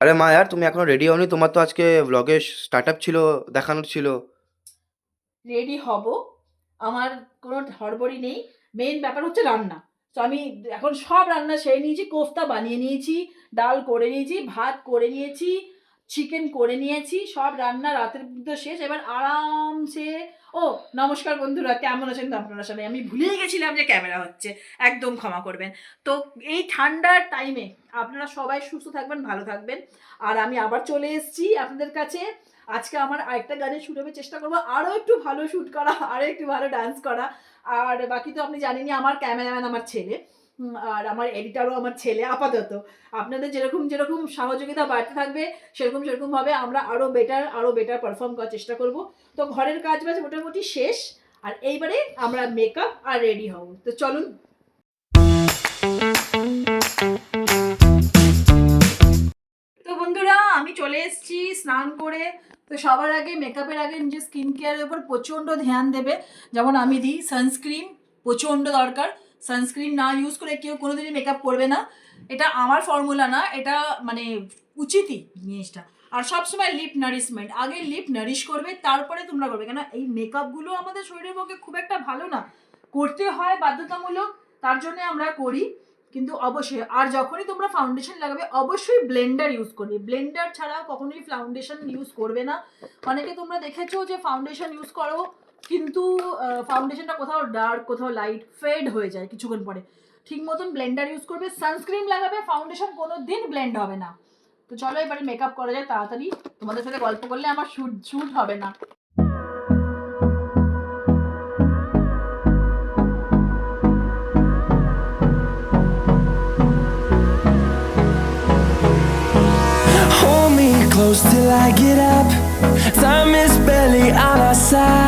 আরে মা আর তুমি এখনও রেডি হওনি? তোমার তো আজকে ব্লগে স্টার্ট আপ ছিল, দেখানোর ছিল। রেডি হব। আমার কোনো হড়বড়ি নেই। মেন ব্যাপার হচ্ছে রান্না। তো আমি এখন সব রান্না সেরে নিয়েছি, কোফতা বানিয়ে নিয়েছি, ডাল করে নিয়েছি, ভাত করে নিয়েছি চিকেন করে নিয়েছি, সব রান্না রাতের মধ্যে শেষ, এবার আরামসে, ও, নমস্কার বন্ধুরা, কেমন আছেন আপনারা সবাই? আমি ভুলেই গেছিলাম যে ক্যামেরা হচ্ছে, একদম ক্ষমা করবেন। তো এই ঠান্ডার টাইমে আপনারা সবাই সুস্থ থাকবেন, ভালো থাকবেন। আর আমি আবার চলে এসেছি আপনাদের কাছে। আজকে আমার আরেকটা গানের শ্যুট হবে, চেষ্টা করব আরও একটু ভালো শ্যুট করা আরও একটু ভালো ডান্স করা। আর বাকি তো আপনি জানেনই, আমার ক্যামেরাম্যান আমার ছেলে। আর আমার এডিটারও আমার ছেলে, আপাতত। আপনাদের যেরকম যেরকম সহযোগিতা বাড়তে থাকবে, সেরকম সেরকমভাবে আমরা আরও বেটার আরও বেটার পারফর্ম করার চেষ্টা করব। তো ঘরের কাজ বাজ মোটামুটি শেষ, আর এইবারে আমরা মেকআপ আর রেডি হব। তো চলুন। তো বন্ধুরা, আমি চলে এসেছি স্নান করে। তো সবার আগে মেকআপের আগে নিজের স্কিন কেয়ারের উপর প্রচণ্ড ধ্যান দেবে। যেমন আমি দিই সানস্ক্রিন প্রচণ্ড দরকার। সানস্ক্রিন না ইউজ করে কেউ কোনোদিনই মেকআপ করবে না। এটা আমার ফর্মুলা না, এটা মানে উচিতই জিনিসটা। আর সবসময় লিপ নারিশমেন্ট আগে লিপ নারিশ করবে, তারপরে তোমরা করবে। কেন এই মেকআপগুলো আমাদের শরীরের পক্ষে খুব একটা ভালো না। করতে হয় বাধ্যতামূলক, তার জন্য আমরা করি। কিন্তু অবশ্যই, আর যখনই তোমরা ফাউন্ডেশন লাগাবে, অবশ্যই ব্লেন্ডার ইউজ করবে। ব্লেন্ডার ছাড়া কখনোই ফাউন্ডেশন ইউজ করবে না। অনেকে তোমরা দেখেছ যে ফাউন্ডেশন ইউজ করো কিন্তু ফাউন্ডেশনটা কোথাও ডার্ক কোথাও লাইট ফেড হয়ে যায় কিছুক্ষণ পরে ঠিক মতন ব্লেন্ডার ইউজ করবে সানস্ক্রিন লাগাবে ফাউন্ডেশন কোনো দিন ব্লেন্ড হবে না তো চলো এবারে মেকআপ করা যায় তাড়াতাড়ি তোমাদের সাথে গল্প করলে আমার শুট শুট হবে না close till I get up. Time is barely on our side.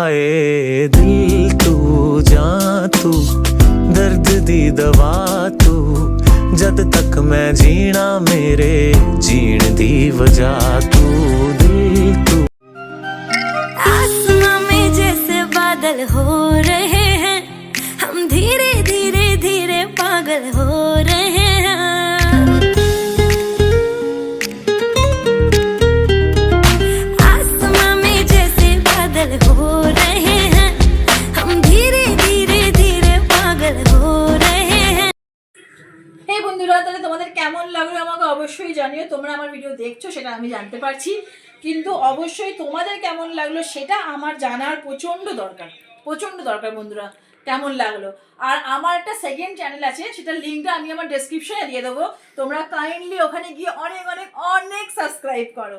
हाय दिल तू, जा तू, दर्द दी दवा तू। जद तक मैं जीना, मेरे जीण दी वजह तू। दिल तू। आसमां में जैसे बादल हो বন্ধুরা, তাহলে তোমাদের কেমন লাগল আমাকে অবশ্যই জানিও। তোমরা আমার ভিডিও দেখছ, সেটা আমি জানতে পারছি। কিন্তু অবশ্যই তোমাদের কেমন লাগল সেটা আমার জানার প্রচণ্ড দরকার। প্রচণ্ড দরকার বন্ধুরা, কেমন লাগল। আর আমার একটা সেকেন্ড চ্যানেল আছে, সেটার লিঙ্কটা আমি আমার ডেসক্রিপশনে দিয়ে দেবো। তোমরা কাইন্ডলি ওখানে গিয়ে অনেক অনেক অনেক সাবস্ক্রাইব করো।